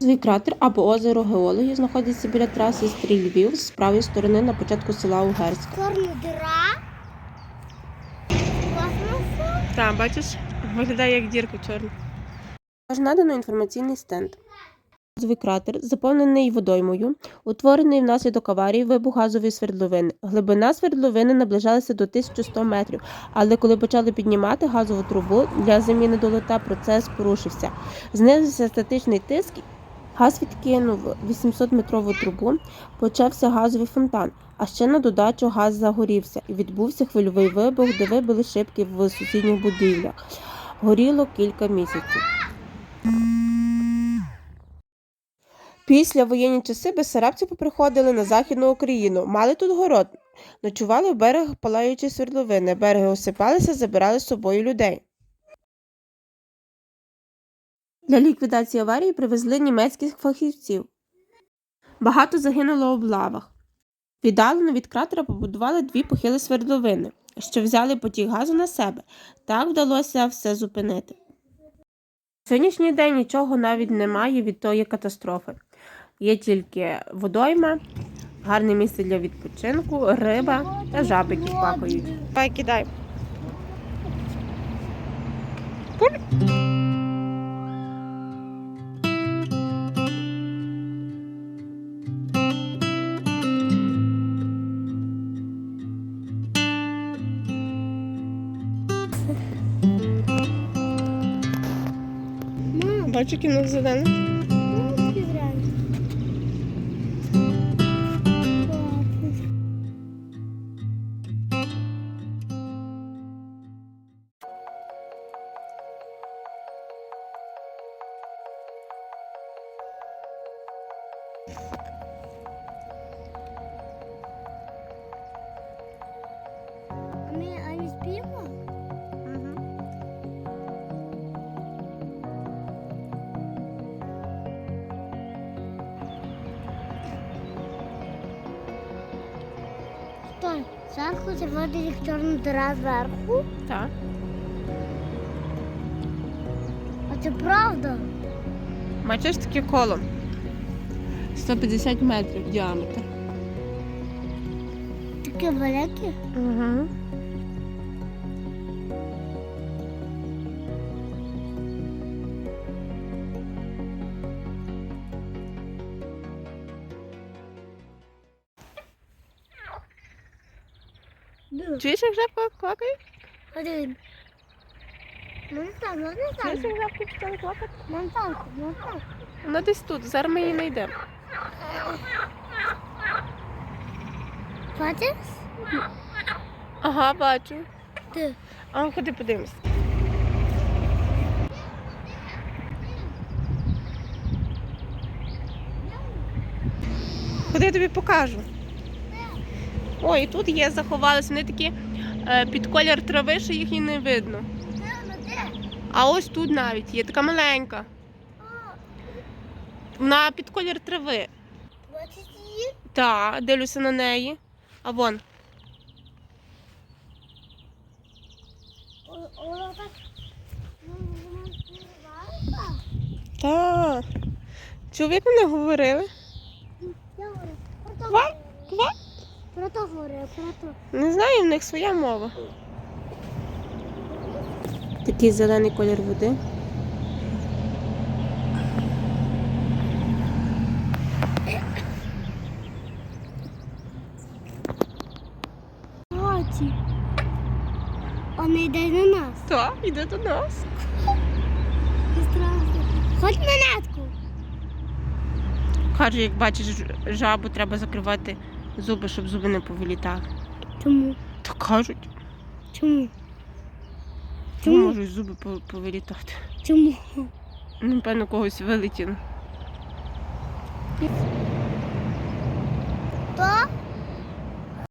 Газовий кратер або озеро геологів знаходиться біля траси Стрій Львів з правої сторони на початку села Угерськ. Чорна дира. Космосу. Так, бачиш, виглядає як дірка чорна. Тож надано інформаційний стенд. Газовий кратер заповнений водоймою, утворений внаслідок аварії вибух газової свердловини. Глибина свердловини наближалася до 1100 метрів, але коли почали піднімати газову трубу для заміни долота, процес порушився. Знизився статичний тиск, газ відкинув 800-метрову трубу, почався газовий фонтан, а ще на додачу газ загорівся і відбувся хвильовий вибух, де вибили шибки в сусідніх будівлях. Горіло кілька місяців. Після воєнні часи безсарабці поприходили на Західну Україну, мали тут город, ночували в берег палаючої свердловини, береги осипалися, забирали з собою людей. Для ліквідації аварії привезли німецьких фахівців. Багато загинуло в лавах. Віддалено від кратера побудували дві похили свердловини, що взяли потік газу на себе. Так вдалося все зупинити. Сьогоднішній день нічого навіть немає від тої катастрофи. Є тільки водойма, гарне місце для відпочинку, риба та жаби, які плакають. Давай кидай. Мам, Бачу кіно зелене. Стой, зверху це вроде як чорна дира зверху. Так. А це правда? Бачиш таке коло. 150 метрів діаметр. Таке велике? Угу. Чуєш, як жабка клакає? Один. Ну Чуєш, як жабки почали. Вона десь тут, зараз ми її знайдемо. Бачиш? Ага, бачу. Ти. А ну ходи подивимось. Ходи я тобі покажу. Ой, і тут є, заховалися. Вони такі е, під колір трави, що їх і не видно. А ось тут навіть є така маленька. Вона під колір трави. Бачиш її? Так, дивлюся на неї. А вон. О- Вона так. Так. Як вони говорили? Ква? Ква? Про то говорю, про то. Не знаю, в них своя мова. Такий зелений колір води. Оці. Вона йде на нас. Так, іде до нас. Хоч монетку. Кажу, як бачиш жабу, треба закривати зуби, щоб зуби не повилітали. Чому? Так кажуть, Чому? Чому? можуть зуби повилітати. Чому? Напевно, когось вилетіло. То